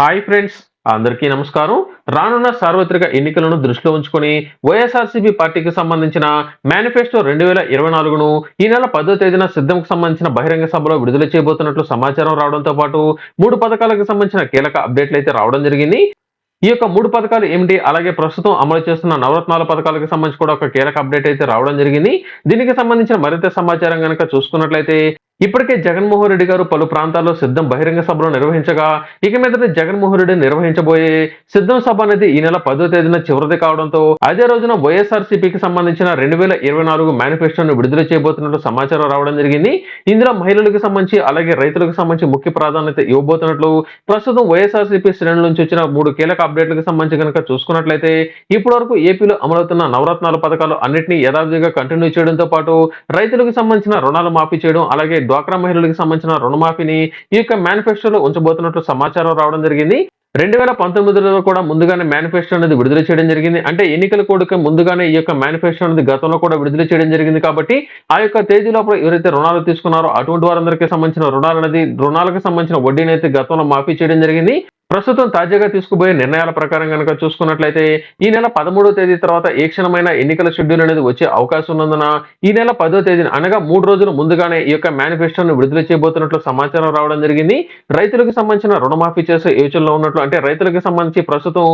Hi friends అందరికీ నమస్కారం. రానున్న సార్వత్రిక ఎన్నికలను దృష్టిలో ఉంచుకొని వైఎస్ఆర్సీపీ పార్టీకి సంబంధించిన మేనిఫెస్టో రెండు వేల ఇరవై నాలుగును ఈ నెల పదో తేదీన సిద్ధంకు సంబంధించిన బహిరంగ సభలో విడుదల చేయబోతున్నట్లు సమాచారం రావడంతో పాటు మూడు పథకాలకు సంబంధించిన కీలక అప్డేట్లు అయితే రావడం జరిగింది. ఈ యొక్క మూడు పథకాలు ఏమిటి? అలాగే ప్రస్తుతం అమలు చేస్తున్న నవరత్నాల పథకాలకు సంబంధించి కూడా ఒక కీలక అప్డేట్ అయితే రావడం జరిగింది. దీనికి సంబంధించిన మరింత సమాచారం కనుక చూసుకున్నట్లయితే ఇప్పటికే జగన్మోహన్ రెడ్డి గారు పలు ప్రాంతాల్లో సిద్ధం బహిరంగ సభలు నిర్వహించగా ఇక మీదట జగన్మోహన్ రెడ్డి నిర్వహించబోయే సిద్ధం సభ అనేది ఈ నెల పదో తేదీన చివరిది కావడంతో అదే రోజున వైఎస్ఆర్సీపీకి సంబంధించిన రెండు వేల ఇరవై నాలుగు మేనిఫెస్టోను విడుదల చేయబోతున్నట్లు సమాచారం రావడం జరిగింది. ఇందులో మహిళలకు సంబంధించి అలాగే రైతులకు సంబంధించి ముఖ్య ప్రాధాన్యత ఇవ్వబోతున్నట్లు ప్రస్తుతం వైఎస్ఆర్సీపీ శ్రేణుల నుంచి వచ్చిన మూడు కీలక అప్డేట్లకు సంబంధించి కనుక చూసుకున్నట్లయితే ఇప్పటి వరకు ఏపీలో అమలవుతున్న నవరత్నాల పథకాలు అన్నింటినీ యథావిధిగా కంటిన్యూ చేయడంతో పాటు రైతులకు సంబంధించిన రుణాలు మాఫీ చేయడం అలాగే డ్వాక్రా మహిళలకు సంబంధించిన రుణమాఫీని ఈ యొక్క మేనిఫెస్టోలో ఉంచబోతున్నట్లు సమాచారం రావడం జరిగింది. రెండు వేల పంతొమ్మిదిలో కూడా ముందుగానే మేనిఫెస్టో అనేది విడుదల చేయడం జరిగింది. అంటే ఎన్నికల కోడ్కి ముందుగానే ఈ యొక్క మేనిఫెస్టో అనేది గతంలో కూడా విడుదల చేయడం జరిగింది కాబట్టి ఆ యొక్క తేదీ లోపల ఎవరైతే రుణాలు తీసుకున్నారో అటువంటి వారందరికీ సంబంధించిన రుణాలు అనేది రుణాలకు సంబంధించిన వడ్డీని అయితే గతంలో మాఫీ చేయడం జరిగింది. ప్రస్తుతం తాజాగా తీసుకుపోయే నిర్ణయాల ప్రకారం కనుక చూసుకున్నట్లయితే ఈ నెల పదమూడో తేదీ తర్వాత ఏ క్షణమైన ఎన్నికల షెడ్యూల్ అనేది వచ్చే అవకాశం ఉన్నందున ఈ నెల పదో తేదీన అనగా మూడు రోజులు ముందుగానే ఈ యొక్క మేనిఫెస్టోను విడుదల చేయబోతున్నట్లు సమాచారం రావడం జరిగింది. రైతులకు సంబంధించిన రుణమాఫీ చేసే యోచనలో ఉన్నట్లు అంటే రైతులకు సంబంధించి ప్రస్తుతం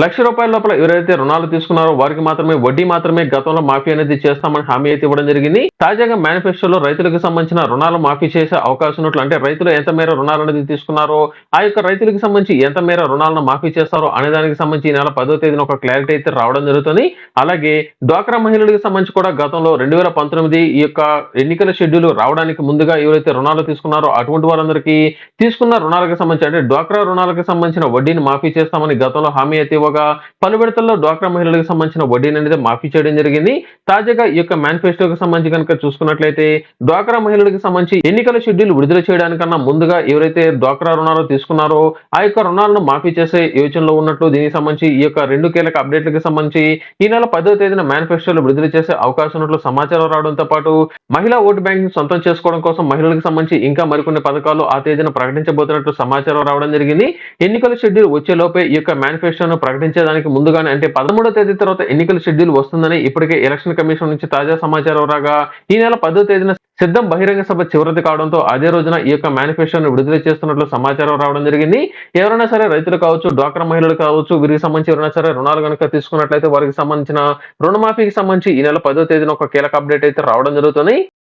లక్ష రూపాయల లోపల ఎవరైతే రుణాలు తీసుకున్నారో వారికి మాత్రమే వడ్డీ మాత్రమే గతంలో మాఫీ అనేది చేస్తామని హామీ అయితే ఇవ్వడం జరిగింది. తాజాగా మేనిఫెస్టోలో రైతులకు సంబంధించిన రుణాలు మాఫీ చేసే అవకాశం ఉన్నట్లు అంటే రైతులు ఎంత మేర రుణాలు అనేది తీసుకున్నారో ఆ యొక్క రైతులకు సంబంధించి ఎంత మేర రుణాలను మాఫీ చేస్తారో అనే దానికి సంబంధించి ఈ నెల పదో తేదీన ఒక క్లారిటీ అయితే రావడం జరుగుతుంది. అలాగే డ్వాక్రా మహిళలకు సంబంధించి కూడా గతంలో రెండు వేల పంతొమ్మిది ఈ యొక్క ఎన్నికల షెడ్యూల్ రావడానికి ముందుగా ఎవరైతే రుణాలు తీసుకున్నారో అటువంటి వారందరికీ తీసుకున్న రుణాలకు సంబంధించి అంటే డ్వాక్రా రుణాలకు సంబంధించిన వడ్డీని మాఫీ చేస్తామని గతంలో హామీ అయితే ఇవ్వగా పలు విడతల్లో డ్వాక్రా మహిళలకు సంబంధించిన వడ్డీని అనేది మాఫీ చేయడం జరిగింది. తాజాగా ఈ యొక్క మేనిఫెస్టోకి సంబంధించి కనుక చూసుకున్నట్లయితే డ్వాక్రా మహిళలకు సంబంధించి ఎన్నికల షెడ్యూల్ విడుదల చేయడానికన్నా ముందుగా ఎవరైతే డ్వాక్రా రుణాలు తీసుకున్నారో ఆ యొక్క రుణాలను మాఫీ చేసే యోచనలో ఉన్నట్లు దీనికి సంబంధించి ఈ యొక్క రెండు కీలక అప్డేట్లకు సంబంధించి ఈ నెల పదో తేదీన మేనిఫెస్టోలు విడుదల చేసే అవకాశం ఉన్నట్లు సమాచారం రావడంతో పాటు మహిళా ఓటు బ్యాంక్ సొంతం చేసుకోవడం కోసం మహిళలకు సంబంధించి ఇంకా మరికొన్ని పథకాలు ఆ తేదీన ప్రకటించబోతున్నట్లు సమాచారం రావడం జరిగింది. ఎన్నికల షెడ్యూల్ వచ్చేలోపే ఈ యొక్క మేనిఫెస్టోను ప్రకటించేదానికి ముందుగానే అంటే పదమూడో తేదీ తర్వాత ఎన్నికల షెడ్యూల్ వస్తుందని ఇప్పటికే ఎలక్షన్ కమిషన్ నుంచి తాజా సమాచారం రాగా ఈ నెల పదో తేదీన సిద్ధం బహిరంగ సభ చివరిది కావడంతో అదే రోజున ఈ యొక్క మేనిఫెస్టోను విడుదల చేస్తున్నట్లు సమాచారం రావడం జరిగింది. ఎవరైనా సరే రైతులు కావచ్చు డ్వాక్రా మహిళలు కావచ్చు వీరికి సంబంధించి ఎవరైనా సరే రుణాలు కనుక తీసుకున్నట్లయితే వారికి సంబంధించిన రుణమాఫీకి సంబంధించి ఈ నెల పదో తేదీన ఒక కీలక అప్డేట్ అయితే రావడం జరుగుతుంది.